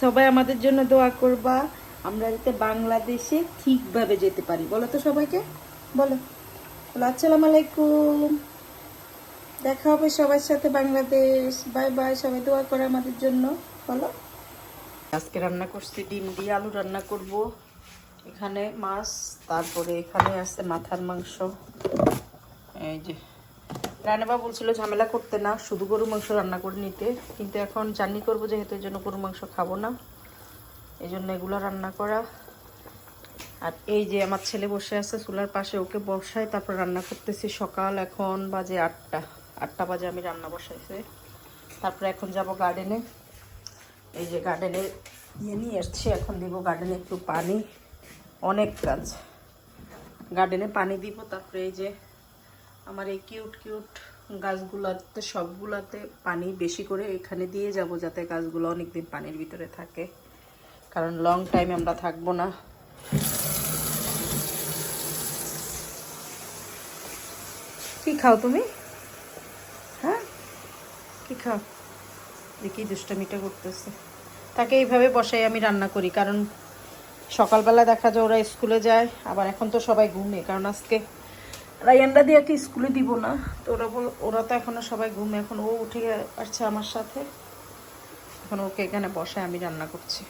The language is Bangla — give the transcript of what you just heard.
সবাই আমাদের জন্য দোয়া করবা। আমরা যাতে বাংলাদেশে ঠিকভাবে যেতে পারি। বলো তো সবাইকে। বলো। বলো, আসসালামু আলাইকুম। দেখা হবে সবার সাথে বাংলাদেশ। বাই বাই, সবাই দোয়া করে আমাদের জন্য। বলো। আজকে রান্না করছি ডিম দিয়ে আলু রান্না করব। এখানে মাছ, তারপরে এখানে আছে মাথার মাংস। এই যে রান্নাবা বলছিল, ঝামেলা করতে না, শুধু গরু মাংস রান্না করে নিতে। কিন্তু এখন জার্নি করব যেহেতু, এই জন্য গরু মাংস খাব না। এই জন্য এগুলো রান্না করা। আর এই যে আমার ছেলে বসে আছে চুলার পাশে, ওকে বসায়, তারপর রান্না করতেছি সকাল এখন বাজে আটটা। আটটা বাজে আমি রান্না বসাইছি। তারপরে এখন যাব গার্ডেনে এই যে গার্ডেনে ইয়ে নিয়ে এসছি, এখন দিব গার্ডেনে একটু পানি। অনেক কাজ। গার্ডেনে পানি দিব, তারপরে এই যে আমার এই কিউট কিউট গাছগুলোতে, সবগুলোতে পানি বেশি করে এখানে দিয়ে যাব যাতে গাছগুলো অনেকদিন পানির ভিতরে থাকে। কারণ লং টাইম আমরা থাকব না। কি খাও তুমি? হ্যাঁ? কি খাও? দেখি দুষ্টামিটা করতেছে। তাকে এইভাবে বসাই আমি রান্না করি, কারণ সকালবেলা দেখা যায় ওরা স্কুলে যায়, আবার এখন তো সবাই ঘুমে, কারণ আজকে রায়ানরা দিয়ে কি স্কুলে দিব না? তো ওরা বল ওরা তো এখনও সবাই ঘুমে এখন ও উঠে আসছে আমার সাথে। এখন ওকে এখানে বসে আমি রান্না করছি।